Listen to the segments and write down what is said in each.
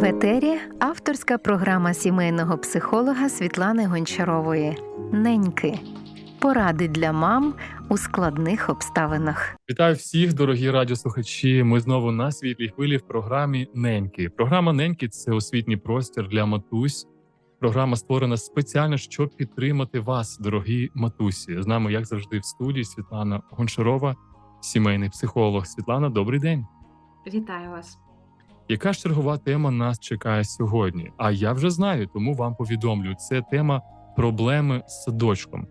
В етері авторська програма сімейного психолога Світлани Гончарової Неньки. Поради для мам у складних обставинах. Вітаю всіх, дорогі радіослухачі. Ми знову на світлій хвилі в програмі Неньки. Програма Неньки це освітній простір для матусь. Програма створена спеціально, щоб підтримати вас, дорогі матусі. З нами, як завжди, в студії Світлана Гончарова, сімейний психолог. Світлана, добрий день. Вітаю вас. Яка ж чергова тема нас чекає сьогодні? А я вже знаю, тому вам повідомлю. Це тема проблеми з садочком.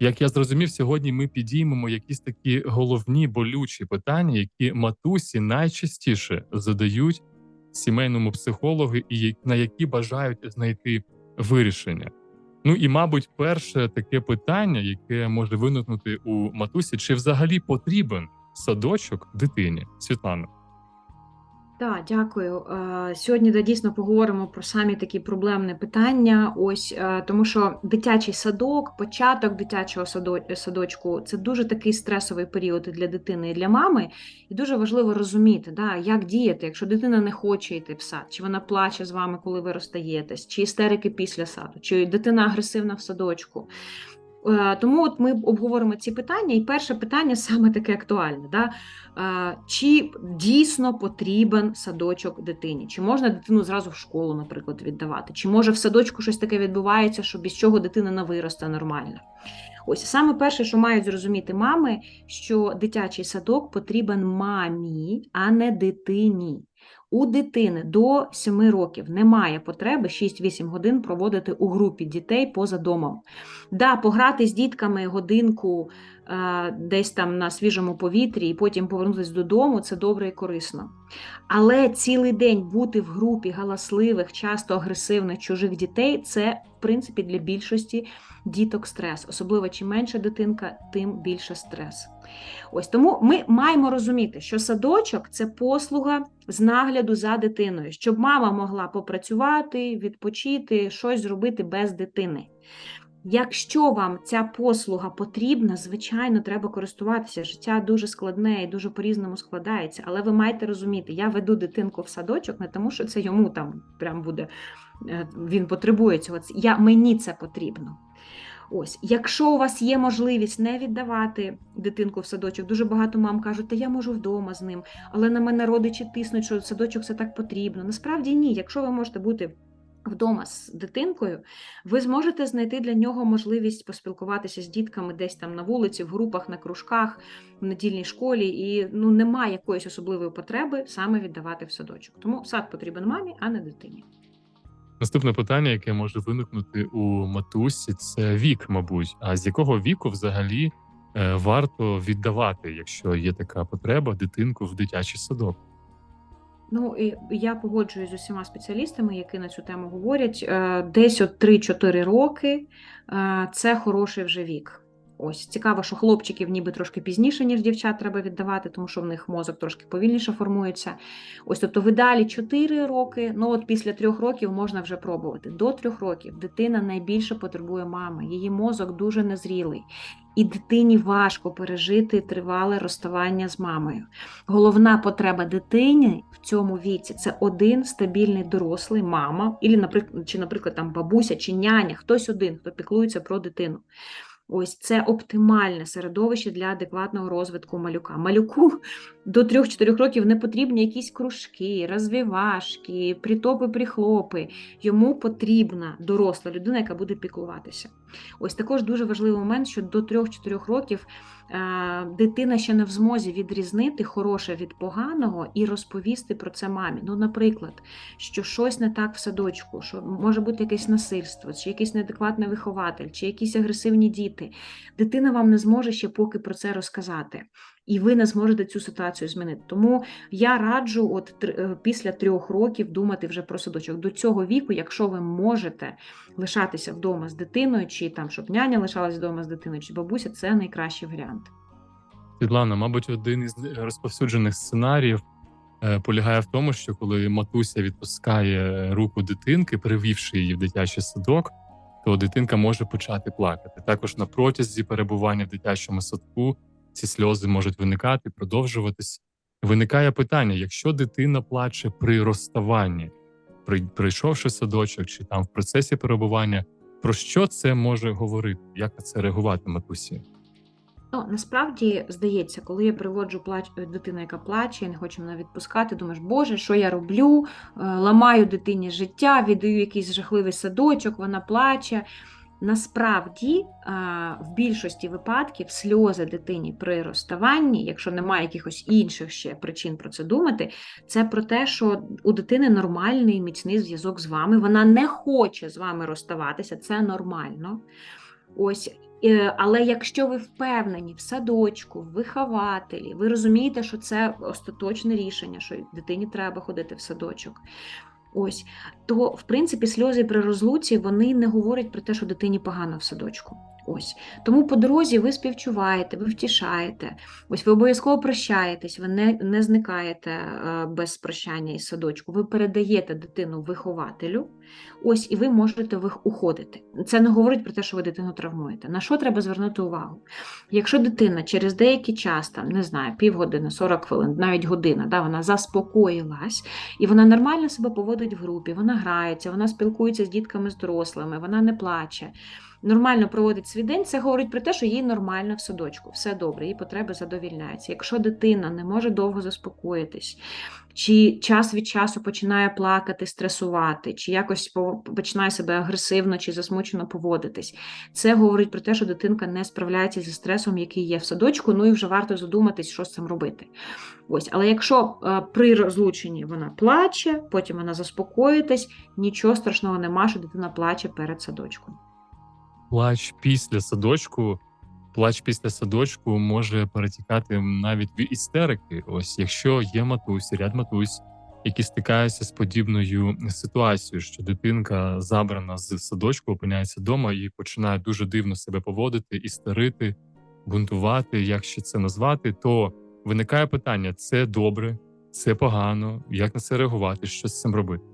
Як я зрозумів, сьогодні ми підіймемо якісь такі головні болючі питання, які матусі найчастіше задають сімейному психологу, і на які бажають знайти вирішення. Ну і, мабуть, перше таке питання, яке може виникнути у матусі, чи взагалі потрібен садочок дитині? Світлана. Так, дякую. Е, Сьогодні да, дійсно поговоримо про самі такі проблемні питання. Ось е, тому, що дитячий садок, початок дитячого садочку це дуже такий стресовий період для дитини і для мами. І дуже важливо розуміти, да, як діяти, якщо дитина не хоче йти в сад, чи вона плаче з вами, коли ви розстаєтесь, чи істерики після саду, чи дитина агресивна в садочку. Е, Тому от ми обговоримо ці питання, і перше питання саме таке актуальне. Да? Е, Чи дійсно потрібен садочок дитині? Чи можна дитину зразу в школу, наприклад, віддавати? Чи може в садочку щось таке відбувається, що без чого дитина не виросте нормально? Ось саме перше, що мають зрозуміти мами, що дитячий садок потрібен мамі, а не дитині. У дитини до 7 років немає потреби 6-8 годин проводити у групі дітей поза домом. Да, пограти з дітками годинку е, десь там на свіжому повітрі і потім повернутися додому це добре і корисно. Але цілий день бути в групі галасливих, часто агресивних чужих дітей це, в принципі, для більшості діток стрес. Особливо чим менша дитинка, тим більше стрес. Ось тому ми маємо розуміти, що садочок це послуга з нагляду за дитиною, щоб мама могла попрацювати, відпочити, щось зробити без дитини. Якщо вам ця послуга потрібна, звичайно, треба користуватися. Життя дуже складне і дуже по-різному складається, але ви маєте розуміти, я веду дитинку в садочок не тому, що це йому там прям буде, е, він потребує цього. Я, мені це потрібно. Ось, якщо у вас є можливість не віддавати дитинку в садочок, дуже багато мам кажуть, та я можу вдома з ним, але на мене родичі тиснуть, що садочок це так потрібно. Насправді ні, якщо ви можете бути вдома з дитинкою, ви зможете знайти для нього можливість поспілкуватися з дітками десь там на вулиці, в групах, на кружках, в недільній школі, і ну немає якоїсь особливої потреби саме віддавати в садочок. Тому сад потрібен мамі, а не дитині. Наступне питання, яке може виникнути у матусі, це вік, мабуть. А з якого віку взагалі е, варто віддавати, якщо є така потреба, дитинку в дитячий садок? Ну і я погоджуюсь з усіма спеціалістами, які на цю тему говорять. Е, Десь от 3-4 роки е, це хороший вже вік. Ось цікаво, що хлопчиків ніби трошки пізніше, ніж дівчат, треба віддавати, тому що в них мозок трошки повільніше формується. Ось тобто в ідеалі 4 роки, ну от після 3 років можна вже пробувати. До 3 років дитина найбільше потребує мами, її мозок дуже незрілий, і дитині важко пережити тривале розставання з мамою. Головна потреба дитини в цьому віці це один стабільний дорослий, мама, наприклад, чи, наприклад, там бабуся чи няня, хтось один, хто піклується про дитину. Ось це оптимальне середовище для адекватного розвитку малюка. Малюку до 3-4 років не потрібні якісь кружки, розвивашки, притопи, прихлопи. Йому потрібна доросла людина, яка буде піклуватися. Ось також дуже важливий момент, що до 3-4 років е, дитина ще не в змозі відрізнити хороше від поганого і розповісти про це мамі. Ну, наприклад, що щось не так в садочку, що може бути якесь насильство, чи якийсь неадекватний вихователь, чи якісь агресивні діти. Дитина вам не зможе ще поки про це розказати. І ви не зможете цю ситуацію змінити. Тому я раджу, от е, після трьох років думати вже про садочок. До цього віку, якщо ви можете лишатися вдома з дитиною, чи там, щоб няня лишалась вдома з дитиною, чи бабуся, це найкращий варіант. Світлана, мабуть, один із розповсюджених сценаріїв е, полягає в тому, що коли матуся відпускає руку дитинки, привівши її в дитячий садок, то дитинка може почати плакати. Також на протязі перебування в дитячому садку ці сльози можуть виникати, продовжуватись. Виникає питання: якщо дитина плаче при розставанні, при- прийшовши садочок, чи там в процесі перебування. Про що це може говорити? Як на це реагувати матусі? Ну, насправді здається, коли я приводжу плач... дитину, яка плаче, і не хоче мене відпускати, думаєш, Боже, що я роблю? Е, Ламаю дитині життя, віддаю якийсь жахливий садочок, вона плаче. Насправді, в більшості випадків сльози дитині при розставанні, якщо немає якихось інших ще причин про це думати, це про те, що у дитини нормальний міцний зв'язок з вами. Вона не хоче з вами розставатися, це нормально. Ось, е, але якщо ви впевнені в садочку, в вихователі, ви розумієте, що це остаточне рішення, що дитині треба ходити в садочок. Ось, то в принципі сльози при розлуці вони не говорять про те, що дитині погано в садочку. Ось тому по дорозі ви співчуваєте, ви втішаєте. Ось ви обов'язково прощаєтесь, ви не, не зникаєте е, без прощання із садочку. Ви передаєте дитину вихователю. Ось і ви можете уходити. Це не говорить про те, що ви дитину травмуєте. На що треба звернути увагу? Якщо дитина через деякий час, там не знаю, півгодини, 40 хвилин, навіть година, да, вона заспокоїлась, і вона нормально себе поводить в групі, вона грається, вона спілкується з дітками, з дорослими, вона не плаче. Нормально проводить свій день, це говорить про те, що їй нормально в садочку, все добре, її потреби задовільняються. Якщо дитина не може довго заспокоїтись, чи час від часу починає плакати, стресувати, чи якось починає себе агресивно чи засмучено поводитись, це говорить про те, що дитинка не справляється зі стресом, який є в садочку, ну і вже варто задуматись, що з цим робити. Ось, але якщо е, при розлученні вона плаче, потім вона заспокоїтись, нічого страшного нема, що дитина плаче перед садочком. Плач після садочку, плач після садочку може перетікати навіть в істерики. Ось якщо є матусі, ряд матусь, які стикаються з подібною ситуацією, що дитинка забрана з садочку, опиняється вдома і починає дуже дивно себе поводити, істерити, бунтувати, як ще це назвати, то виникає питання: це добре, це погано, як на це реагувати, що з цим робити.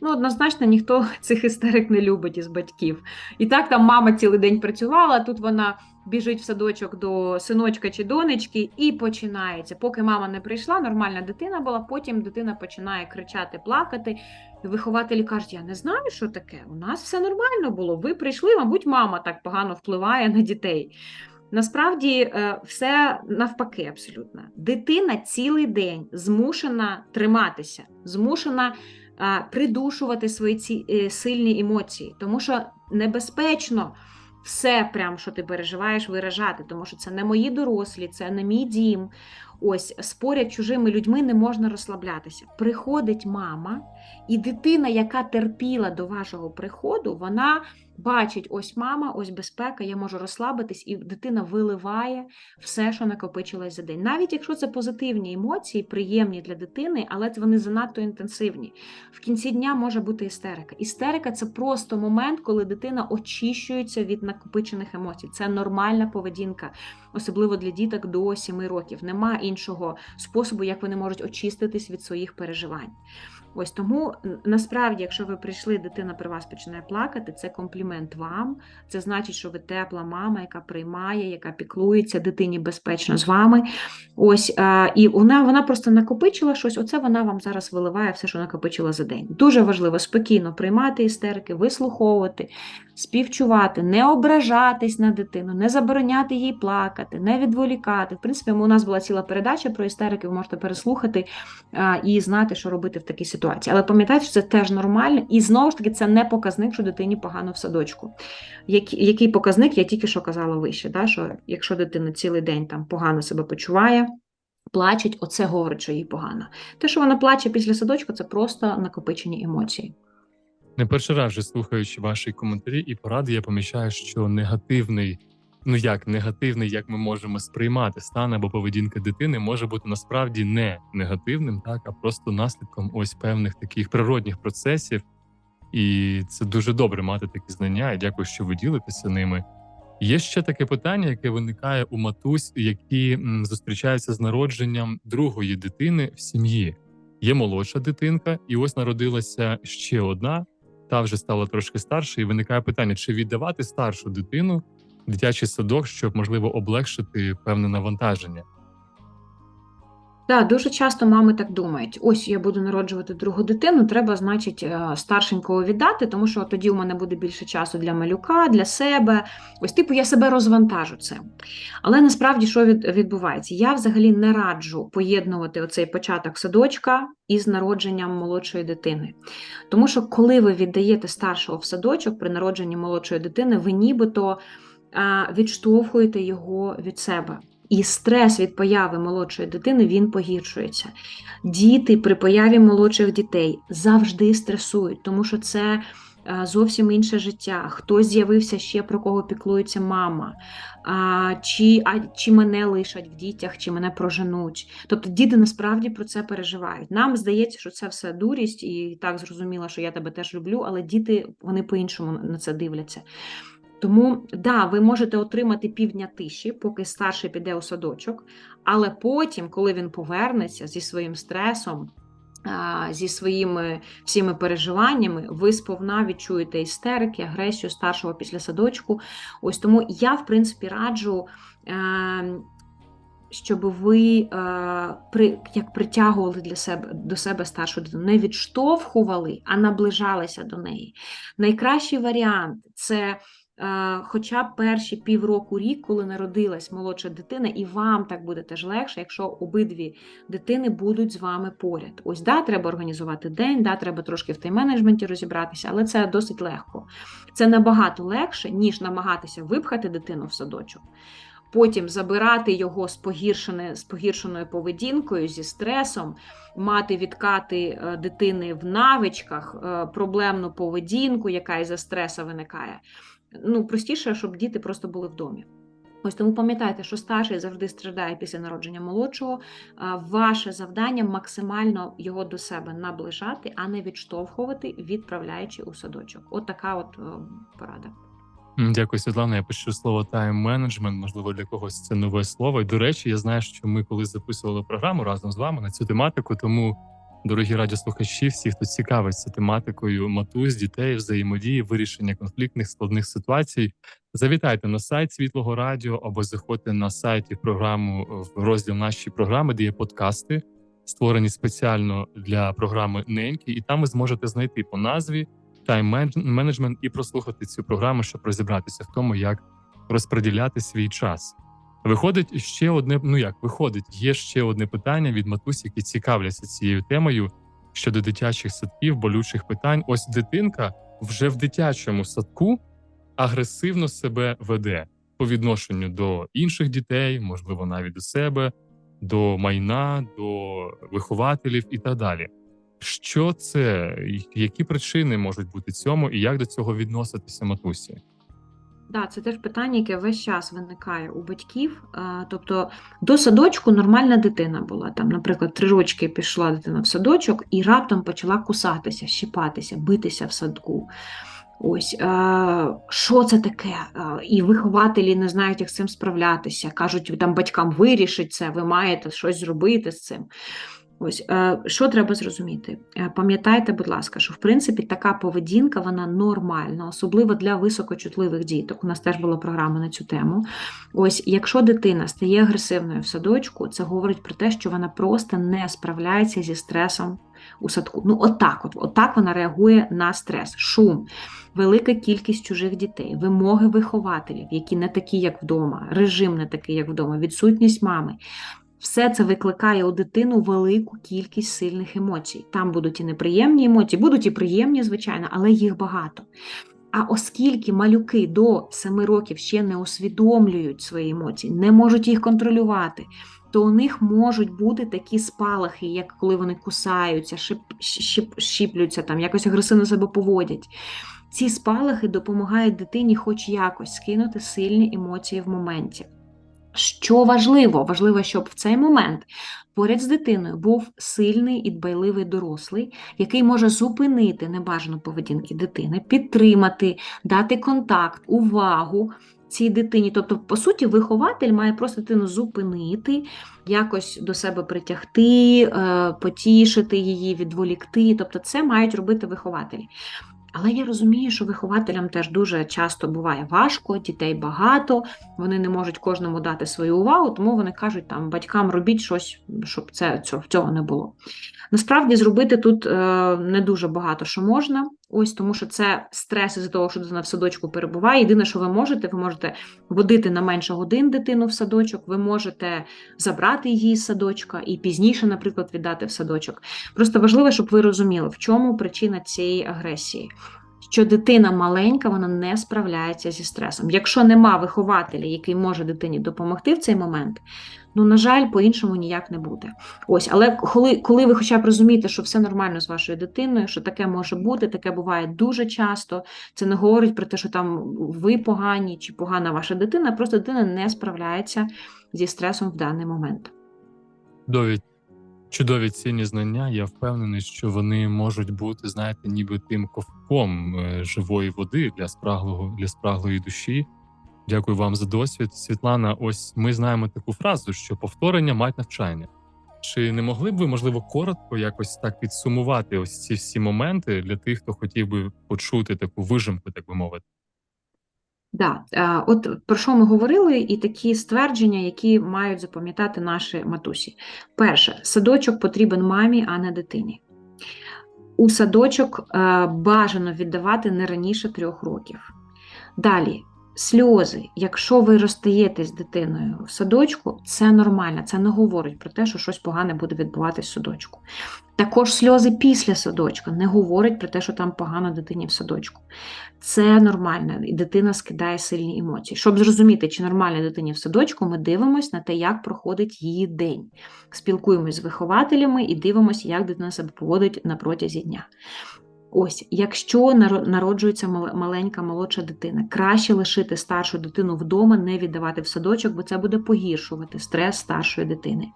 Ну, однозначно, ніхто цих істерик не любить із батьків. І так там мама цілий день працювала, тут вона біжить в садочок до синочка чи донечки, і починається. Поки мама не прийшла, нормальна дитина була, потім дитина починає кричати, плакати. Вихователі кажуть: я не знаю, що таке. У нас все нормально було. Ви прийшли, мабуть, мама так погано впливає на дітей. Насправді е, все навпаки, абсолютно. Дитина цілий день змушена триматися, змушена а, придушувати свої ці е, сильні емоції, тому що небезпечно все, прям, що ти переживаєш, виражати, тому що це не мої дорослі, це не мій дім. Ось спорять чужими людьми не можна розслаблятися. Приходить мама, і дитина, яка терпіла до вашого приходу, вона бачить: ось мама, ось безпека, я можу розслабитись, і дитина виливає все, що накопичилось за день. Навіть якщо це позитивні емоції, приємні для дитини, але вони занадто інтенсивні. В кінці дня може бути істерика. Істерика це просто момент, коли дитина очищується від накопичених емоцій. Це нормальна поведінка, особливо для діток до 7 років. Нема іншого способу, як вони можуть очиститись від своїх переживань. Ось тому насправді, якщо ви прийшли, дитина при вас починає плакати, це комплімент вам. Це значить, що ви тепла мама, яка приймає, яка піклується, дитині безпечно з вами. Ось і вона, вона просто накопичила щось. Оце вона вам зараз виливає все, що накопичила за день. Дуже важливо спокійно приймати істерики, вислуховувати, співчувати, не ображатись на дитину, не забороняти їй плакати, не відволікати. В принципі, у нас була ціла передача про істерики, ви можете переслухати і знати, що робити в такій ситуації. Але пам'ятайте, що це теж нормально, і знову ж таки, це не показник, що дитині погано в садочку. Який, показник, я тільки що казала вище, да, що якщо дитина цілий день там погано себе почуває. Плачеть, оце говорить, що їй погано. Те, що вона плаче після садочку, це просто накопичені емоції. Не перший раз вже слухаючи ваші коментарі і поради, я помічаю, що негативний, ну як негативний, як ми можемо сприймати стан або поведінка дитини, може бути насправді не негативним, так а просто наслідком ось певних таких природних процесів. І це дуже добре мати такі знання. І дякую, що ви ділитеся ними. Є ще таке питання, яке виникає у матусь, які зустрічаються з народженням другої дитини в сім'ї. Є молодша дитинка, і ось народилася ще одна. Та вже стала трошки старша, і виникає питання: чи віддавати старшу дитину дитячий садок, щоб можливо облегшити певне навантаження? Так, дуже часто мами так думають: ось я буду народжувати другу дитину, треба, значить, е, старшенького віддати, тому що тоді у мене буде більше часу для малюка, для себе. Ось, типу, я себе розвантажу цим. Але насправді що відбувається? Я взагалі не раджу поєднувати оцей початок садочка із народженням молодшої дитини. Тому що, коли ви віддаєте старшого в садочок при народженні молодшої дитини, ви нібито відштовхуєте його від себе. І стрес від появи молодшої дитини він погіршується. Діти при появі молодших дітей завжди стресують, тому що це зовсім інше життя. Хтось з'явився ще про кого піклується мама, а, чи, а, чи мене лишать в дітях, чи мене проженуть. Тобто діти насправді про це переживають. Нам здається, що це все дурість, і так зрозуміло, що я тебе теж люблю, але діти вони по-іншому на це дивляться. Тому, да, ви можете отримати півдня тиші, поки старший піде у садочок, але потім, коли він повернеться зі своїм стресом, зі своїми всіми переживаннями, ви сповна відчуєте істерики, агресію старшого після садочку. Ось тому я, в принципі, раджу. е, Щоб ви е, при, як притягували для себе до себе старшу дитину, не відштовхували, а наближалися до неї. Найкращий варіант це хоча б перші півроку рік, коли народилась молодша дитина, і вам так буде теж легше, якщо обидві дитини будуть з вами поряд. Ось да, треба організувати день, да, треба трошки в тайм-менеджменті розібратися, але це досить легко. Це набагато легше, ніж намагатися випхати дитину в садочок. Потім забирати його з, з погіршеною поведінкою, зі стресом, мати відкати е, дитини в навичках, е, проблемну поведінку, яка із-за стресу виникає. Ну, простіше, щоб діти просто були в домі. Ось тому пам'ятайте, що старший завжди страждає після народження молодшого. Ваше завдання максимально його до себе наближати, а не відштовхувати, відправляючи у садочок. От така от е, порада. Дякую, Світлана. Я пишу слово тайм-менеджмент. Можливо, для когось це нове слово. І до речі, я знаю, що ми коли записували програму разом з вами на цю тематику. Тому, дорогі радіослухачі, всі, хто цікавиться тематикою матусь, дітей, взаємодії, вирішення конфліктних складних ситуацій, завітайте на сайт Світлого Радіо або заходьте на сайт і програму в розділ наші програми, де є подкасти, створені спеціально для програми Неньки, і там ви зможете знайти по назві тайм-менеджмент і прослухати цю програму, щоб розібратися в тому, як розподіляти свій час. Виходить ще одне. Ну як виходить, є ще одне питання від матусь, які цікавляться цією темою щодо дитячих садків, болючих питань. Ось дитинка вже в дитячому садку агресивно себе веде по відношенню до інших дітей, можливо, навіть до себе, до майна, до вихователів і так далі. Що це, які причини можуть бути цьому, і як до цього відноситися матусі? Да, це теж питання, яке весь час виникає у батьків. Тобто до садочку нормальна дитина була. Там, наприклад, три рочки пішла дитина в садочок і раптом почала кусатися, щипатися, битися в садку. Ось е, що це таке? Е, І вихователі не знають, як з цим справлятися. Кажуть, там батькам вирішить це, ви маєте щось зробити з цим. Ось е, що треба зрозуміти? Е, Пам'ятайте, будь ласка, що в принципі така поведінка вона нормальна, особливо для високочутливих діток. У нас теж була програма на цю тему. Ось, якщо дитина стає агресивною в садочку, це говорить про те, що вона просто не справляється зі стресом у садку. Ну, отак, от, отак вона реагує на стрес, шум, велика кількість чужих дітей, вимоги вихователів, які не такі, як вдома, режим не такий, як вдома, відсутність мами. Все це викликає у дитину велику кількість сильних емоцій. Там будуть і неприємні емоції, будуть і приємні, звичайно, але їх багато. А оскільки малюки до 7 років ще не усвідомлюють свої емоції, не можуть їх контролювати, то у них можуть бути такі спалахи, як коли вони кусаються, шип, шип, щіплюються, там, якось агресивно себе поводять. Ці спалахи допомагають дитині хоч якось скинути сильні емоції в моменті. Що важливо? Важливо, щоб в цей момент поряд з дитиною був сильний і дбайливий дорослий, який може зупинити небажану поведінки дитини, підтримати, дати контакт, увагу цій дитині. Тобто, по суті, вихователь має просто дитину зупинити, якось до себе притягти, е, потішити її, відволікти. Тобто, це мають робити вихователі. Але я розумію, що вихователям теж дуже часто буває важко, дітей багато, вони не можуть кожному дати свою увагу, тому вони кажуть там батькам робіть щось, щоб це цього, не було. Насправді зробити тут е, не дуже багато що можна, ось тому що це стрес із-за того, що дитина в садочку перебуває. Єдине, що ви можете, ви можете водити на менше годин дитину в садочок, ви можете забрати її з садочка і пізніше, наприклад, віддати в садочок. Просто важливо, щоб ви розуміли, в чому причина цієї агресії. Що дитина маленька, вона не справляється зі стресом. Якщо нема вихователя, який може дитині допомогти в цей момент, ну на жаль, по-іншому ніяк не буде. Ось, але коли, коли ви хоча б розумієте, що все нормально з вашою дитиною, що таке може бути, таке буває дуже часто. Це не говорить про те, що там ви погані чи погана ваша дитина, просто дитина не справляється зі стресом в даний момент. Чудові, чудові цінні знання. Я впевнений, що вони можуть бути, знаєте, ніби тим ковком е, живої води для спраглого для спраглої душі. Дякую вам за досвід. Світлана, ось ми знаємо таку фразу, що повторення мать навчання. Чи не могли б ви, можливо, коротко якось так підсумувати ось ці всі моменти для тих, хто хотів би почути таку вижимку, так би мовити? Да, е, от про що ми говорили, і такі ствердження, які мають запам'ятати наші матусі. Перше, садочок потрібен мамі, а не дитині. У садочок е, бажано віддавати не раніше трьох років. Далі, сльози. Якщо ви розстаєтесь з дитиною в садочку, це нормально, це не говорить про те, що щось погане буде відбуватись в садочку. Також сльози після садочка не говорять про те, що там погано дитині в садочку. Це нормально, і дитина скидає сильні емоції. Щоб зрозуміти, чи нормально дитині в садочку, ми дивимося на те, як проходить її день. Спілкуємось з вихователями і дивимося, як дитина себе поводить на протязі дня. Ось, якщо наро- народжується маленька молодша дитина, краще лишити старшу дитину вдома, не віддавати в садочок, бо це буде погіршувати стрес старшої дитини.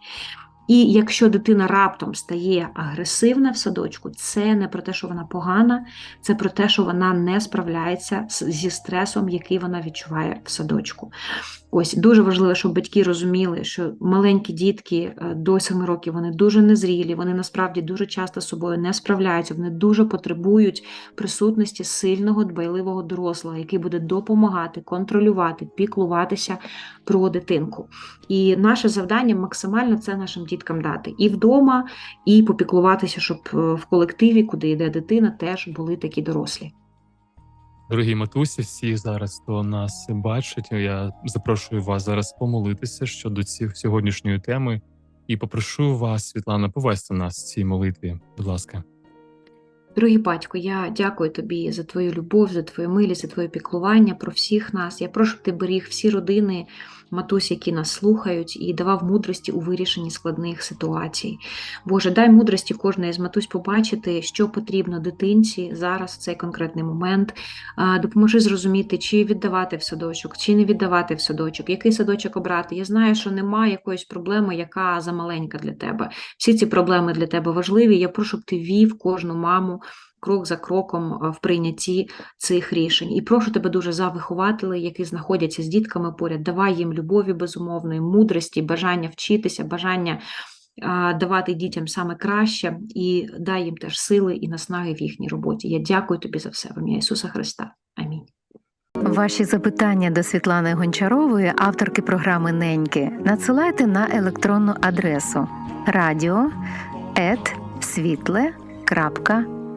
І якщо дитина раптом стає агресивна в садочку, це не про те, що вона погана, це про те, що вона не справляється зі стресом, який вона відчуває в садочку. Ось дуже важливо, щоб батьки розуміли, що маленькі дітки е, до 7 років вони дуже незрілі, вони насправді дуже часто з собою не справляються, вони дуже потребують присутності сильного, дбайливого дорослого, який буде допомагати, контролювати, піклуватися про дитинку. І наше завдання максимально це нашим діткам дати і вдома, і попіклуватися, щоб е, в колективі, куди йде дитина, теж були такі дорослі. Дорогі матусі, всі зараз, хто нас бачить, я запрошую вас зараз помолитися щодо цієї сьогоднішньої теми і попрошу вас, Світлана, повести нас в цій молитві. Будь ласка. Дорогий батько, я дякую тобі за твою любов, за твою милість, за твоє піклування про всіх нас. Я прошу щоб ти беріг всі родини, матусь, які нас слухають, і давав мудрості у вирішенні складних ситуацій. Боже, дай мудрості кожної з матусь побачити, що потрібно дитинці зараз в цей конкретний момент. Допоможи зрозуміти, чи віддавати в садочок, чи не віддавати в садочок, який садочок обрати. Я знаю, що немає якоїсь проблеми, яка замаленька для тебе. Всі ці проблеми для тебе важливі. Я прошу, щоб ти вів кожну маму крок за кроком в прийнятті цих рішень. І прошу тебе дуже за вихователей, які знаходяться з дітками поряд. Давай їм любові безумовної, мудрості, бажання вчитися, бажання а, давати дітям саме краще, і дай їм теж сили і наснаги в їхній роботі. Я дякую тобі за все в ім'я Ісуса Христа. Амінь. Ваші запитання до Світлани Гончарової, авторки програми Неньки, надсилайте на електронну адресу